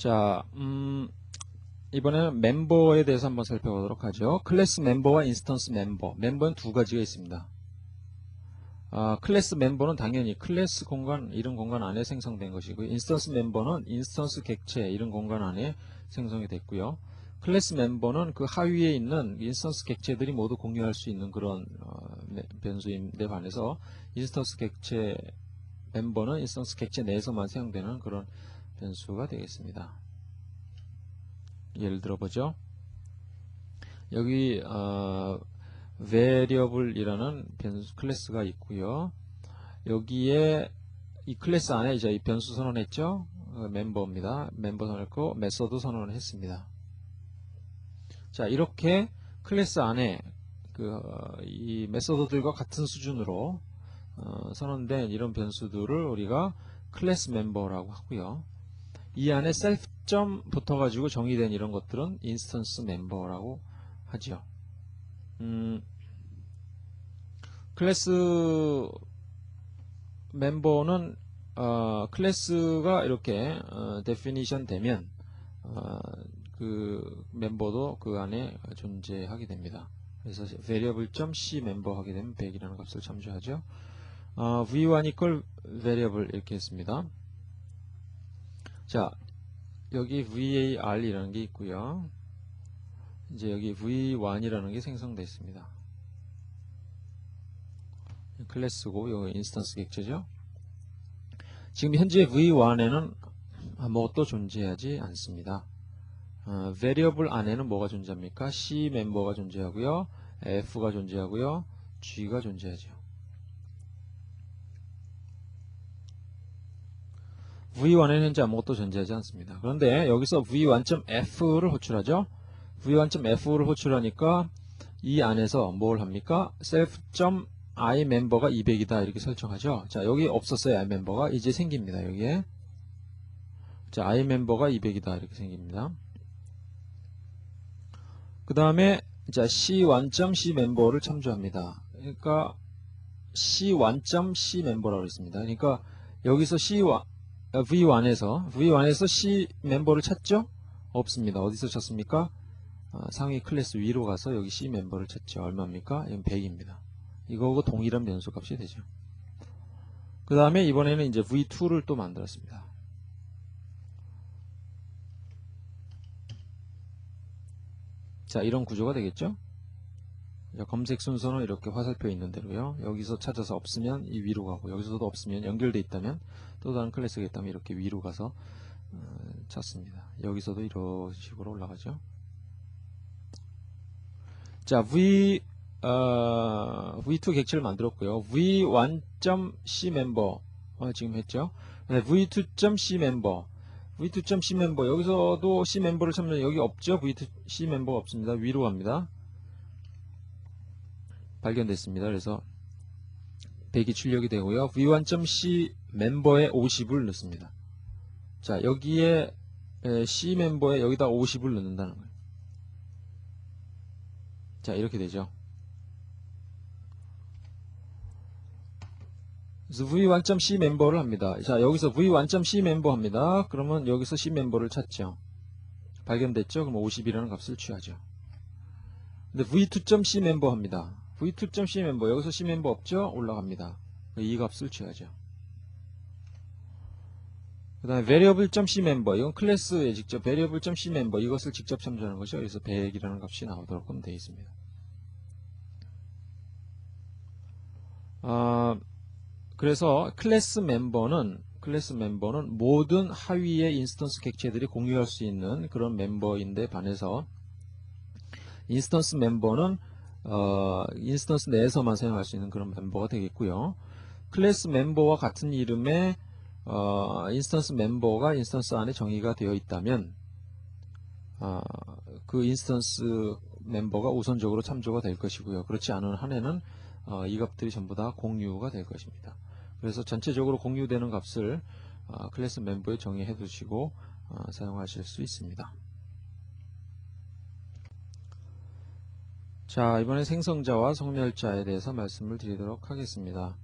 자, 음, 이번에는 멤버에 대해서 한번 살펴보도록 하죠. 클래스 멤버와 인스턴스 멤버. 멤버는 두 가지가 있습니다. 아, 클래스 멤버는 당연히 클래스 공간, 이런 공간 안에 생성된 것이고, 인스턴스 멤버는 인스턴스 객체, 이런 공간 안에 생성이 됐고요. 클래스 멤버는 그 하위에 있는 인스턴스 객체들이 모두 공유할 수 있는 그런 어, 네, 변수인데 반해서 인스턴스 객체 멤버는 인스턴스 객체 내에서만 사용되는 그런 변수가 되겠습니다. 예를 들어 보죠. 여기 어, variable이라는 변수 클래스가 있고요. 여기에 이 클래스 안에 이제 이 변수 선언했죠. 어, 멤버입니다. 멤버 선언했고 메서드 선언을 했습니다. 자 이렇게 클래스 안에 그이 메서드들과 같은 수준으로 어, 선언된 이런 변수들을 우리가 클래스 멤버라고 하고요. 이 안에 셀프점 붙어가지고 정의된 이런 것들은 인스턴스 멤버라고 하죠. 음, 클래스 멤버는 어, 클래스가 이렇게 어, 데피니션 되면 어, 그 멤버도 그 안에 존재하게 됩니다. 그래서 variable.c 멤버 하게 되면 100이라는 값을 참조하죠. 어, v1 equal variable 이렇게 했습니다. 자, 여기 var이라는 게 있고요. 이제 여기 v1이라는 게 생성되어 있습니다. 클래스고 요 인스턴스 객체죠. 지금 현재 v1에는 아무것도 존재하지 않습니다. 어, variable 안에는 뭐가 존재합니까? c 멤버가 존재하고요. f가 존재하고요. g가 존재하죠. V1에는 현재 아무것도 존재하지 않습니다. 그런데 여기서 v1.f를 호출하죠. v1.f를 호출하니까 이 안에서 뭘 합니까? self.i 멤버가 200이다 이렇게 설정하죠. 자 여기 없었어요 i 멤버가 이제 생깁니다 여기에. 자 i 멤버가 200이다 이렇게 생깁니다. 그 다음에 자 c1.c 멤버를 참조합니다. 그러니까 c1.c 멤버라고 했습니다. 그러니까 여기서 c1 V1에서 V1에서 C 멤버를 찾죠? 없습니다. 어디서 찾습니까? 아, 상위 클래스 위로 가서 여기 C 멤버를 찾죠. 얼마입니까? 이건 100입니다. 이거하고 동일한 변수 값이 되죠. 그 다음에 이번에는 이제 V2를 또 만들었습니다. 자, 이런 구조가 되겠죠? 검색 순서는 이렇게 화살표 있는 대로요. 여기서 찾아서 없으면 이 위로 가고 여기서도 없으면 연결돼 있다면 또 다른 클래스가 있다면 이렇게 위로 가서 어, 찾습니다. 여기서도 이런 식으로 올라가죠. 자, V 어, V2 객체를 만들었고요. V1.c 멤버 어, 지금 했죠. 네, V2.c 멤버 V2.c 멤버 여기서도 C 멤버를 찾으면 여기 없죠. V2C 멤버가 없습니다. 위로 갑니다. 발견됐습니다. 그래서 100이 출력이 되고요. v1.c 멤버에 50을 넣습니다. 자 여기에 C 멤버에 여기다 50을 넣는다는 거예요. 자 이렇게 되죠. 그래서 v1.c 멤버를 합니다. 자 여기서 v1.c 멤버 합니다. 그러면 여기서 C 멤버를 찾죠. 발견됐죠? 그럼 50이라는 값을 취하죠. 근데 v2.c 멤버 합니다. v2.c 멤버 여기서 c 멤버 없죠? 올라갑니다. 이 값을 취하죠. 그 다음에 variable.c 멤버 이건 클래스에 직접 variable.c 멤버 이것을 직접 참조하는 것이죠. 그래서 100이라는 값이 나오도록 되어 있습니다. 아, 그래서 클래스 멤버는 클래스 멤버는 모든 하위의 인스턴스 객체들이 공유할 수 있는 그런 멤버인데 반해서 인스턴스 멤버는 어, 인스턴스 내에서만 사용할 수 있는 그런 멤버가 되겠고요. 클래스 멤버와 같은 이름의 어, 인스턴스 멤버가 인스턴스 안에 정의가 되어 있다면 어, 그 인스턴스 멤버가 우선적으로 참조가 될 것이고요. 그렇지 않은 한에는 어, 이 값들이 전부 다 공유가 될 것입니다. 그래서 전체적으로 공유되는 값을 어, 클래스 멤버에 정의해 두시고 어, 사용하실 수 있습니다. 자 이번에 생성자와 성멸자에 대해서 말씀을 드리도록 하겠습니다.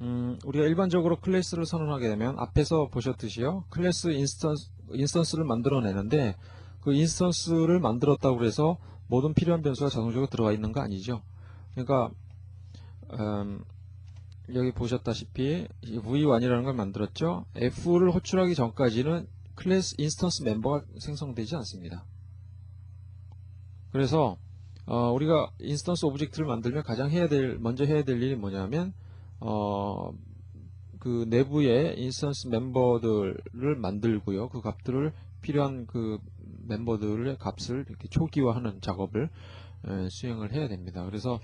음, 우리가 일반적으로 클래스를 선언하게 되면 앞에서 보셨듯이요. 클래스 인스턴스 인스턴스를 만들어내는데 그 인스턴스를 만들었다고 해서 모든 필요한 변수가 자동적으로 들어와 있는 거 아니죠. 그러니까 음, 여기 보셨다시피 이 v1이라는 걸 만들었죠. f를 호출하기 전까지는 클래스 인스턴스 멤버가 생성되지 않습니다. 그래서 어, 우리가 인스턴스 오브젝트를 만들면 가장 해야 될 먼저 해야 될 일이 뭐냐면 어, 그 내부의 인스턴스 멤버들을 만들고요. 그 값들을 필요한 그 멤버들의 값을 이렇게 초기화하는 작업을 에, 수행을 해야 됩니다. 그래서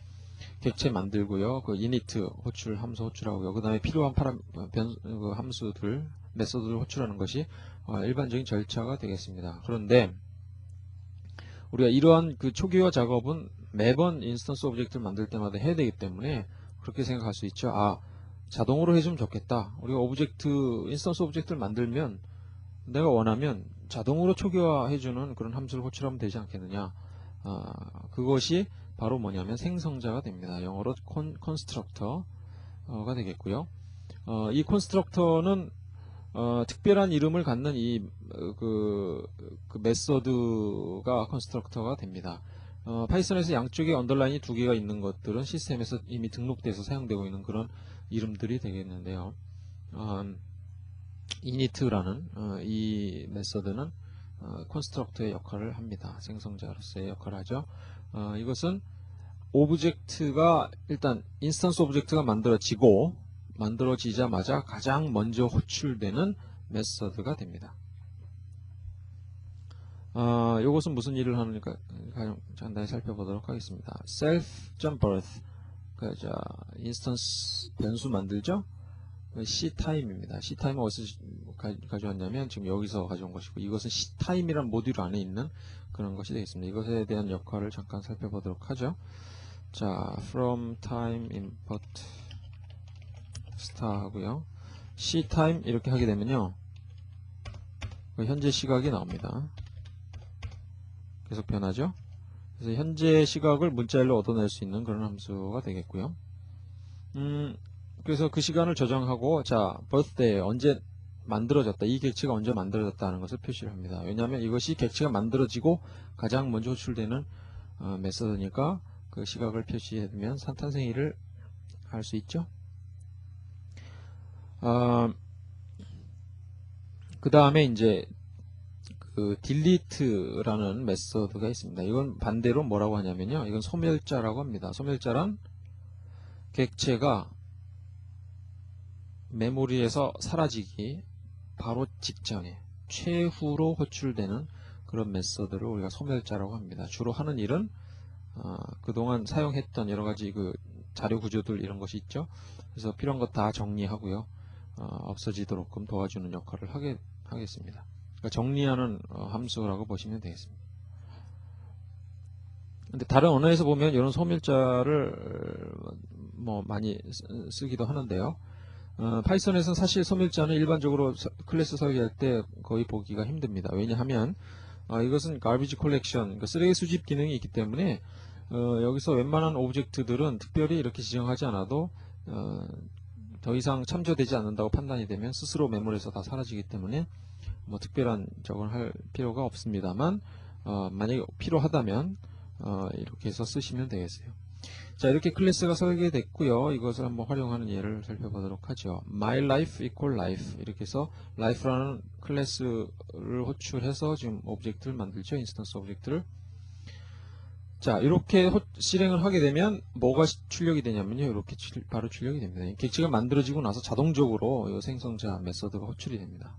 객체 만들고요. 그 이니트 호출 함수 호출하고요. 그 다음에 필요한 파람 변, 그 함수들 메소드를 호출하는 것이 어, 일반적인 절차가 되겠습니다. 그런데 우리가 이러한 그 초기화 작업은 매번 인스턴스 오브젝트를 만들 때마다 해야 되기 때문에 그렇게 생각할 수 있죠. 아, 자동으로 해주면 좋겠다. 우리가 오브젝트, 인스턴스 오브젝트를 만들면 내가 원하면 자동으로 초기화해주는 그런 함수를 호출하면 되지 않겠느냐. 아, 그것이 바로 뭐냐면 생성자가 됩니다. 영어로 콘, constructor가 되겠고요. 어, 이 constructor는 어, 특별한 이름을 갖는 이, 어, 그, 그 메서드가 컨스트럭터가 됩니다. 어, 파이썬에서 양쪽에 언더라인이 두 개가 있는 것들은 시스템에서 이미 등록돼서 사용되고 있는 그런 이름들이 되겠는데요. 어, init라는 어, 이 메서드는 어, 컨스트럭터의 역할을 합니다. 생성자로서의 역할을 하죠. 어, 이것은 오브젝트가 일단 인스턴스 오브젝트가 만들어지고 만들어지자마자 가장 먼저 호출되는 메서드가 됩니다. 어, 이것은 무슨 일을 하는가 가장 간단히 살펴보도록 하겠습니다. self.birth 그, 자, 인스턴스 변수 만들죠? C 타임입니다. C 타임은 어디서 가, 가져왔냐면 지금 여기서 가져온 것이고 이것은 C 타임이란 모듈 안에 있는 그런 것이 되겠습니다. 이것에 대한 역할을 잠깐 살펴보도록 하죠. 자, from time import star 하고요. C time 이렇게 하게 되면요. 그 현재 시각이 나옵니다. 계속 변하죠. 그래서 현재 시각을 문자열로 얻어낼 수 있는 그런 함수가 되겠고요. 음, 그래서 그 시간을 저장하고 자, birthday 언제 만들어졌다. 이 객체가 언제 만들어졌다는 것을 표시를 합니다. 왜냐하면 이것이 객체가 만들어지고 가장 먼저 호출되는 어, 메서드니까 그 시각을 표시해두면 산탄생일을 할수 있죠. 어, 그 다음에 이제 그 delete라는 메서드가 있습니다. 이건 반대로 뭐라고 하냐면요. 이건 소멸자라고 합니다. 소멸자란 객체가 메모리에서 사라지기 바로 직전에 최후로 호출되는 그런 메서드를 우리가 소멸자라고 합니다. 주로 하는 일은 어, 그동안 사용했던 여러 가지 그 자료 구조들 이런 것이 있죠. 그래서 필요한 것 다 정리하고요. 어, 없어지도록 끔 도와주는 역할을 하게 하겠습니다. 그러니까 정리하는 어, 함수라고 보시면 되겠습니다. 근데 다른 언어에서 보면 이런 소멸자를 뭐 많이 쓰- 쓰기도 하는데요. 어, 파이썬에서는 사실 소멸자는 일반적으로 서- 클래스 설계할 때 거의 보기가 힘듭니다. 왜냐하면 어, 이것은 garbage collection, 그러니까 쓰레기 수집 기능이 있기 때문에 어, 여기서 웬만한 오브젝트들은 특별히 이렇게 지정하지 않아도 어, 더 이상 참조되지 않는다고 판단이 되면 스스로 메모리에서 다 사라지기 때문에 뭐 특별한 적을 할 필요가 없습니다만 어, 만약에 필요하다면 어, 이렇게 해서 쓰시면 되겠어요. 자 이렇게 클래스가 설계됐고요. 이것을 한번 활용하는 예를 살펴보도록 하죠. My life equal life 이렇게 해서 life라는 클래스를 호출해서 지금 오브젝트를 만들죠. 인스턴스 오브젝트를 자 이렇게 호- 실행을 하게 되면 뭐가 시- 출력이 되냐면요. 이렇게 출- 바로 출력이 됩니다. 이 객체가 만들어지고 나서 자동적으로 이 생성자 메서드가 호출이 됩니다.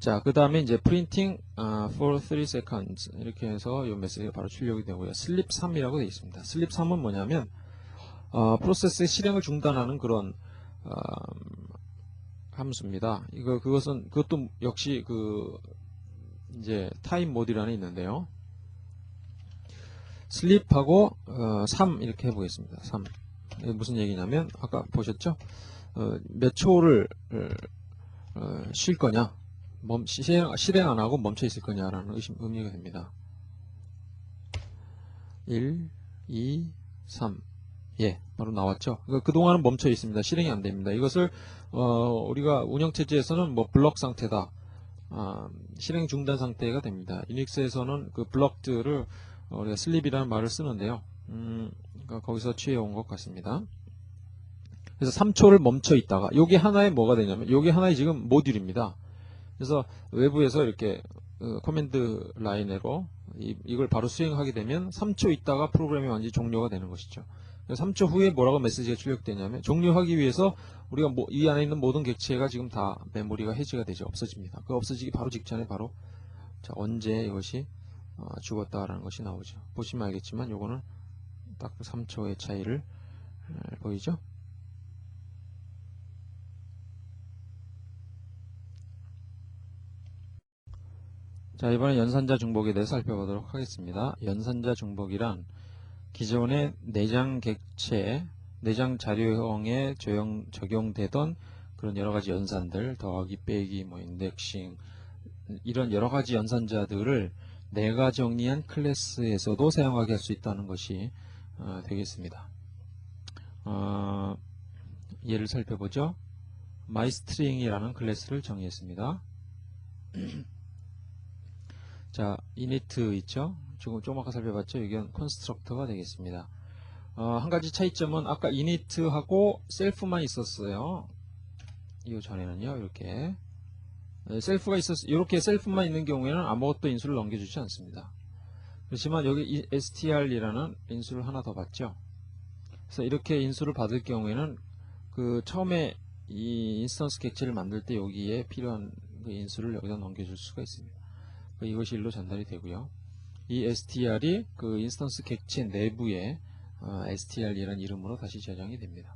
자, 그 다음에 이제 printing 아, for 3 seconds 이렇게 해서 이 메시지가 바로 출력이 되고요. 슬립 3이라고 되어 있습니다. 슬립 3은 뭐냐면 어, 프로세스의 실행을 중단하는 그런 어, 함수입니다. 이거 그것은 그것도 역시 그 이제 타임 모듈 안에 있는데요. 슬립하고 어, 3 이렇게 해보겠습니다. 3 이게 무슨 얘기냐면 아까 보셨죠? 어, 몇 초를 어, 쉴 거냐? 멈, 실행, 실행 안 하고 멈춰 있을 거냐라는 의심, 의미가 됩니다. 1, 2, 3. 예, 바로 나왔죠. 그- 그동안은 멈춰 있습니다. 실행이 안 됩니다. 이것을 어, 우리가 운영체제에서는 뭐 블럭 상태다. 아, 실행 중단 상태가 됩니다. 유닉스에서는 그 블럭들을 어, 우리가 슬립이라는 말을 쓰는데요. 음, 그러니까 거기서 취해온 것 같습니다. 그래서 3초를 멈춰 있다가 요게 하나의 뭐가 되냐면 요게 하나의 지금 모듈입니다. 그래서 외부에서 이렇게 어, 커맨드 라인으로 이, 이걸 바로 수행하게 되면 3초 있다가 프로그램이 완전히 종료가 되는 것이죠. 그래서 3초 후에 뭐라고 메시지가 출력되냐면 종료하기 위해서 우리가 뭐- 이 안에 있는 모든 객체가 지금 다 메모리가 해지가 되죠. 없어집니다. 그 없어지기 바로 직전에 바로 자, 언제 이것이 어, 죽었다라는 것이 나오죠. 보시면 알겠지만 요거는 딱 3초의 차이를 에, 보이죠? 자, 이번에 연산자 중복에 대해서 살펴보도록 하겠습니다. 연산자 중복이란 기존의 내장 객체, 내장 자료형에 적용, 적용되던 그런 여러 가지 연산들, 더하기, 빼기, 뭐 인덱싱, 이런 여러 가지 연산자들을 내가 정리한 클래스에서도 사용하게 할 수 있다는 것이 어, 되겠습니다. 어, 예를 살펴보죠. myString이라는 클래스를 정의했습니다. 자, init 있죠? 조금 조금 아까 살펴봤죠? 이건 constructor가 되겠습니다. 어, 한 가지 차이점은 아까 init하고 self만 있었어요. 이 전에는요, 이렇게 네, 셀프가 있었 이렇게 셀프만 있는 경우에는 아무것도 인수를 넘겨주지 않습니다. 그렇지만 여기 이 str이라는 인수를 하나 더 받죠. 그래서 이렇게 인수를 받을 경우에는 그 처음에 이 인스턴스 객체를 만들 때 여기에 필요한 그 인수를 여기다 넘겨줄 수가 있습니다. 그 이것이 일로 전달이 되고요. 이 str이 그 인스턴스 객체 내부에 어, str이라는 이름으로 다시 저장이 됩니다.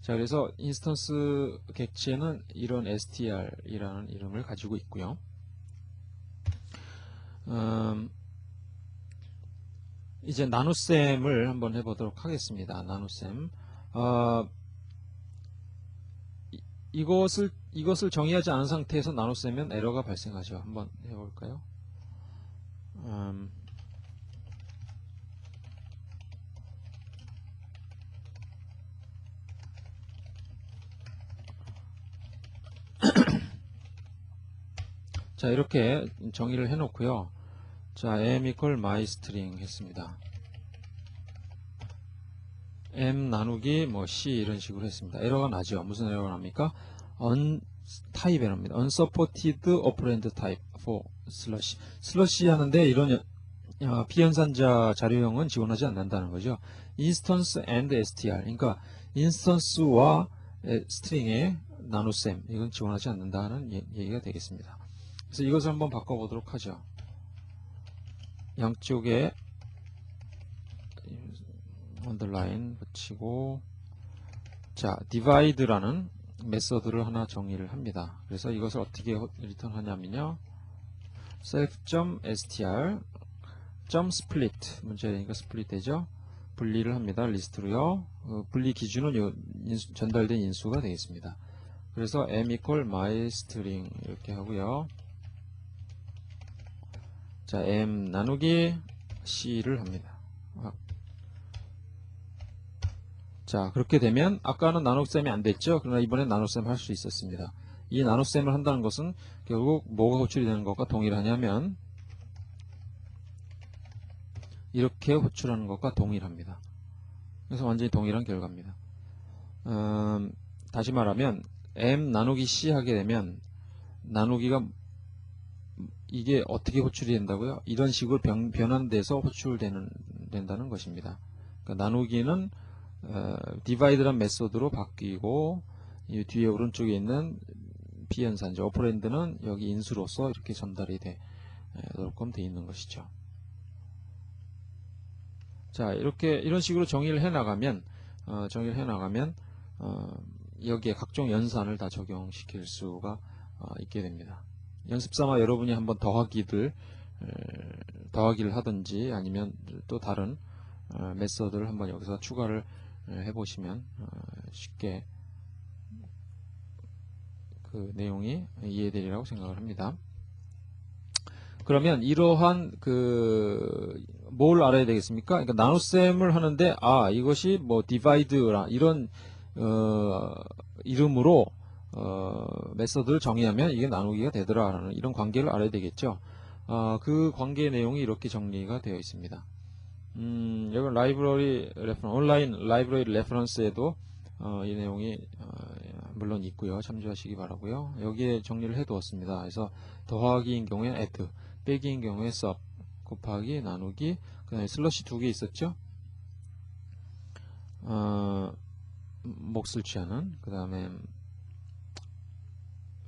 자, 그래서 인스턴스 객체는 이런 str이라는 이름을 가지고 있고요. 음, 이제 나눗셈을 한번 해보도록 하겠습니다. 나눗셈. 어, 이- 이것을 이것을 정의하지 않은 상태에서 나눗셈은 에러가 발생하죠. 한번 해볼까요? 음, 자 이렇게 정의를 해 놓고요. 자 m equal myString 했습니다. m 나누기 뭐 c 이런 식으로 했습니다. 에러가 나죠. 무슨 에러가 납니까? 타입 에러입니다. unsupported operand type for slash 슬러시 하는데 이런 여- 어, 비연산자 자료형은 지원하지 않는다는 거죠. instance and str 그러니까 인스턴스와 스트링의 나눗셈 이건 지원하지 않는다는 예- 얘기가 되겠습니다. 그래서 이것을 한번 바꿔보도록 하죠. 양쪽에 언더라인 붙이고 자 divide라는 메서드를 하나 정의를 합니다. 그래서 이것을 어떻게 리턴하냐면요. self.str .split 문제니까 스플릿 되죠. 분리를 합니다. 리스트로요. 어, 분리 기준은 요 인수- 전달된 인수가 되겠습니다. 그래서 m equal myString 이렇게 하고요. 자, m 나누기 c를 합니다. 자, 그렇게 되면 아까는 나눗셈이 안 됐죠? 그러나 이번엔 나눗셈 할 수 있었습니다. 이 나눗셈을 한다는 것은 결국 뭐가 호출이 되는 것과 동일하냐면 이렇게 호출하는 것과 동일합니다. 그래서 완전히 동일한 결과입니다. 음, 다시 말하면 m 나누기 c 하게 되면 나누기가 이게 어떻게 호출이 된다고요? 이런 식으로 변, 변환돼서 호출되는 된다는 것입니다. 그러니까 나누기는 어, 디바이드란 메소드로 바뀌고 이 뒤에 오른쪽에 있는 비연산자 오퍼랜드는 여기 인수로서 이렇게 전달이 돼 놓을끔 돼 있는 것이죠. 자 이렇게 이런 식으로 정의를 해 나가면 어, 정의를 해 나가면 어, 여기에 각종 연산을 다 적용시킬 수가 어, 있게 됩니다. 연습삼아 여러분이 한번 더하기를 에, 더하기를 하든지 아니면 또 다른 어, 메서드를 한번 여기서 추가를 에, 해보시면 어, 쉽게 그 내용이 이해되리라고 생각을 합니다. 그러면 이러한 그 뭘 알아야 되겠습니까? 그러니까 나눗셈을 하는데 아 이것이 뭐 디바이드라 이런 어, 이름으로 어, 메서드를 정의하면 이게 나누기가 되더라라는 이런 관계를 알아야 되겠죠. 아, 그 관계 내용이 이렇게 정리가 되어 있습니다. 음, 여기 라이브러리 레퍼런스, 온라인 라이브러리 레퍼런스에도 어, 이 내용이 어, 물론 있고요. 참조하시기 바라고요. 여기에 정리를 해 두었습니다. 그래서 더하기인 경우에 add, 빼기인 경우에 sub, 곱하기, 나누기, 그 다음에 슬러시 두 개 있었죠? 어, 몫을 취하는, 그 다음에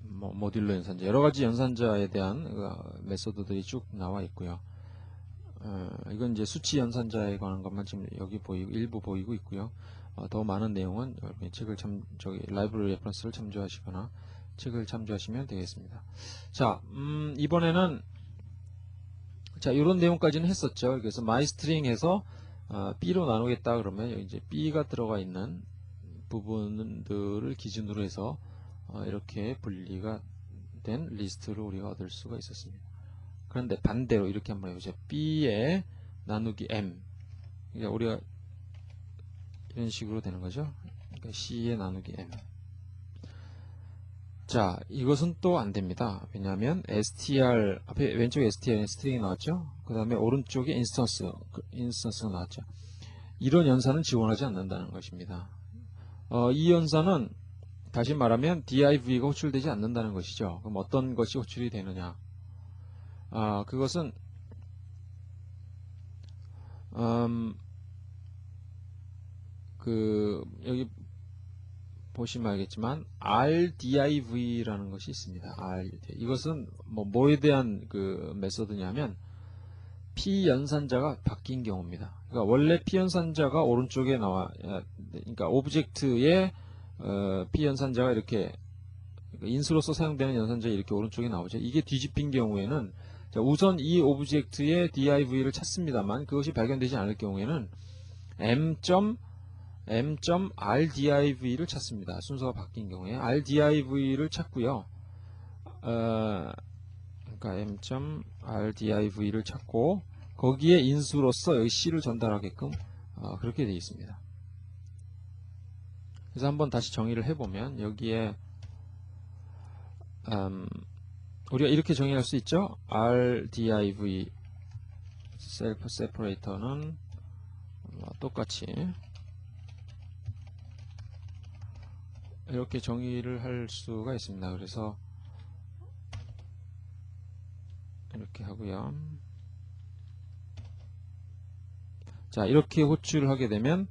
뭐, 모듈러 연산자, 여러 가지 연산자에 대한 어, 메소드들이 쭉 나와 있고요. 어, 이건 이제 수치 연산자에 관한 것만 지금 여기 보이고 일부 보이고 있고요. 어, 더 많은 내용은 여러분이 책을 참 저기 라이브러리 레퍼런스를 참조하시거나 책을 참조하시면 되겠습니다. 자, 음, 이번에는 자 이런 내용까지는 했었죠. 그래서 myString에서 어, B로 나누겠다 그러면 이제 B가 들어가 있는 부분들을 기준으로 해서 어, 이렇게 분리가 된 리스트를 우리가 얻을 수가 있었습니다. 그런데 반대로 이렇게 한번 해보죠. B에 나누기 M. 그러니까 우리가 이런 식으로 되는 거죠. 그러니까 C에 나누기 M. 자, 이것은 또 안 됩니다. 왜냐하면 str 앞에 왼쪽에 str에 스트링이 나왔죠. 그 다음에 오른쪽에 인스턴스, 인스턴스가 나왔죠. 이런 연산은 지원하지 않는다는 것입니다. 어, 이 연산은 다시 말하면 div가 호출되지 않는다는 것이죠. 그럼 어떤 것이 호출이 되느냐? 아, 그것은 음, 그 여기 보시면 알겠지만 RDIV라는 것이 있습니다. RDIV. 이것은 뭐 뭐에 대한 그 메소드냐면 P 연산자가 바뀐 경우입니다. 그러니까 원래 P 연산자가 오른쪽에 나와 그러니까 오브젝트에 어, P 연산자가 이렇게 인수로서 사용되는 연산자 이렇게 오른쪽에 나오죠. 이게 뒤집힌 경우에는 우선 이 오브젝트의 div를 찾습니다만 그것이 발견되지 않을 경우에는 m. m.rdiv를 찾습니다. 순서가 바뀐 경우에 rdiv를 찾고요. 어, 그러니까 m.rdiv를 찾고 거기에 인수로서 여기 c를 전달하게끔 어, 그렇게 되어 있습니다. 그래서 한번 다시 정의를 해보면 여기에 음, 우리가 이렇게 정의할 수 있죠. RDIV 셀프 세퍼레이터는 똑같이 이렇게 정의를 할 수가 있습니다. 그래서 이렇게 하고요. 자 이렇게 호출을 하게 되면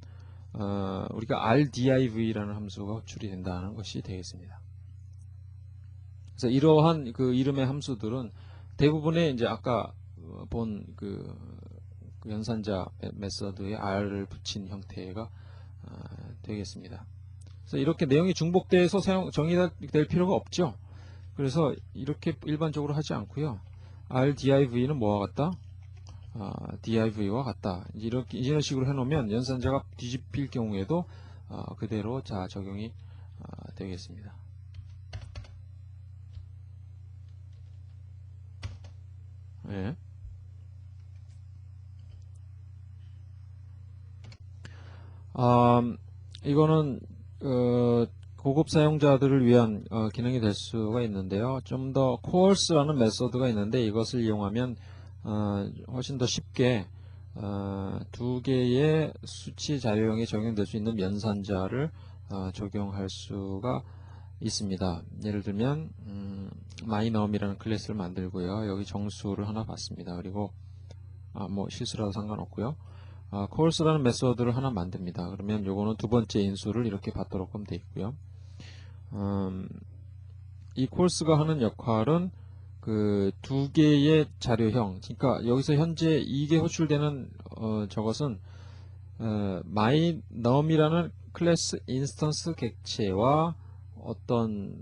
어, 우리가 rdiv라는 함수가 호출이 된다는 것이 되겠습니다. 그래서 이러한 그 이름의 함수들은 대부분의 이제 아까 본그 그 연산자 메서드에 r을 붙인 형태가 어, 되겠습니다. 그래서 이렇게 내용이 중복돼서 사용 정의될 필요가 없죠. 그래서 이렇게 일반적으로 하지 않고요. rdiv는 뭐와 같다? 아, div와 같다. 이렇게 이런 식으로 해놓으면 연산자가 뒤집힐 경우에도 어, 그대로 자 적용이 어, 되겠습니다. 예. 음, 이거는 어, 고급 사용자들을 위한 어, 기능이 될 수가 있는데요. 좀 더 course라는 메소드가 있는데 이것을 이용하면 어, 훨씬 더 쉽게 어, 두 개의 수치 자료형에 적용될 수 있는 연산자를 어, 적용할 수가 있습니다. 예를 들면 음, 마이넘이라는 클래스를 만들고요. 여기 정수를 하나 받습니다. 그리고 아, 뭐 실수라도 상관없고요. 아, course라는 메소드를 하나 만듭니다. 그러면 요거는 두 번째 인수를 이렇게 받도록 하면 되어 있고요. 음, 이 course가 하는 역할은 그 두 개의 자료형, 그러니까 여기서 현재 이게 호출되는 어, 저것은 어, myNum이라는 클래스 인스턴스 객체와 어떤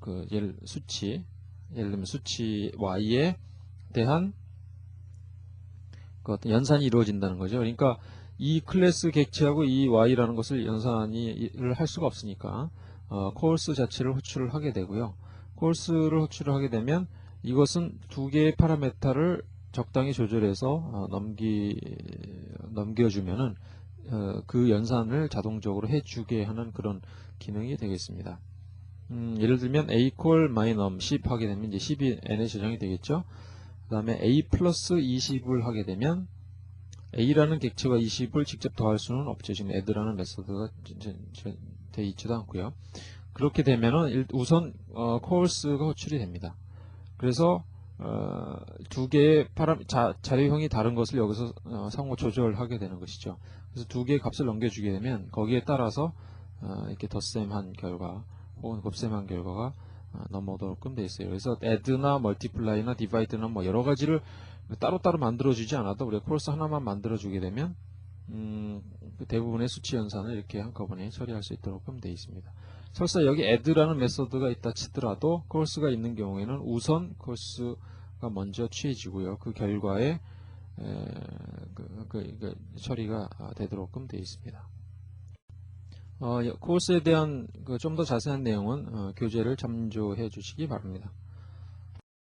그 예를 수치 예를 들면 수치 y에 대한 그 어떤 연산이 이루어진다는 거죠. 그러니까 이 클래스 객체하고 이 y라는 것을 연산을 할 수가 없으니까 어, 코스 자체를 호출을 하게 되고요. 코스를 호출을 하게 되면 이것은 두 개의 파라메타를 적당히 조절해서 어, 넘기 넘겨주면은 어, 그 연산을 자동적으로 해주게 하는 그런 기능이 되겠습니다. 음, 예를 들면 a 콜 마이넘 10 하게 되면 이제 10이 n에 저장이 되겠죠. 그 다음에 a 플러스 20을 하게 되면 a라는 객체가 20을 직접 더할 수는 없죠. 지금 add라는 메소드가 되어 있지도 않고요. 그렇게 되면은 일- 우선 어, 코어스가 호출이 됩니다. 그래서 어, 두 개의 파람, 자, 자료형이 다른 것을 여기서 어, 상호 조절하게 되는 것이죠. 그래서 두 개의 값을 넘겨주게 되면 거기에 따라서 어, 이렇게 덧셈한 결과 혹은 곱셈한 결과가 어, 넘어오게끔 되어 있어요. 그래서 add나 multiply나 divide나 뭐 여러 가지를 따로따로 만들어주지 않아도 우리가 코러스 하나만 만들어주게 되면 음, 그 대부분의 수치 연산을 이렇게 한꺼번에 처리할 수 있도록 되어 있습니다. 설사 여기 add라는 메소드가 있다 치더라도 코러스가 있는 경우에는 우선 코러스가 먼저 취해지고요. 그 결과에 에, 그, 그, 그 처리가 아, 되도록 되어 있습니다. 어, 여- 코र्스에 대한 그 좀 더 자세한 내용은 어, 교재를 참조해 주시기 바랍니다.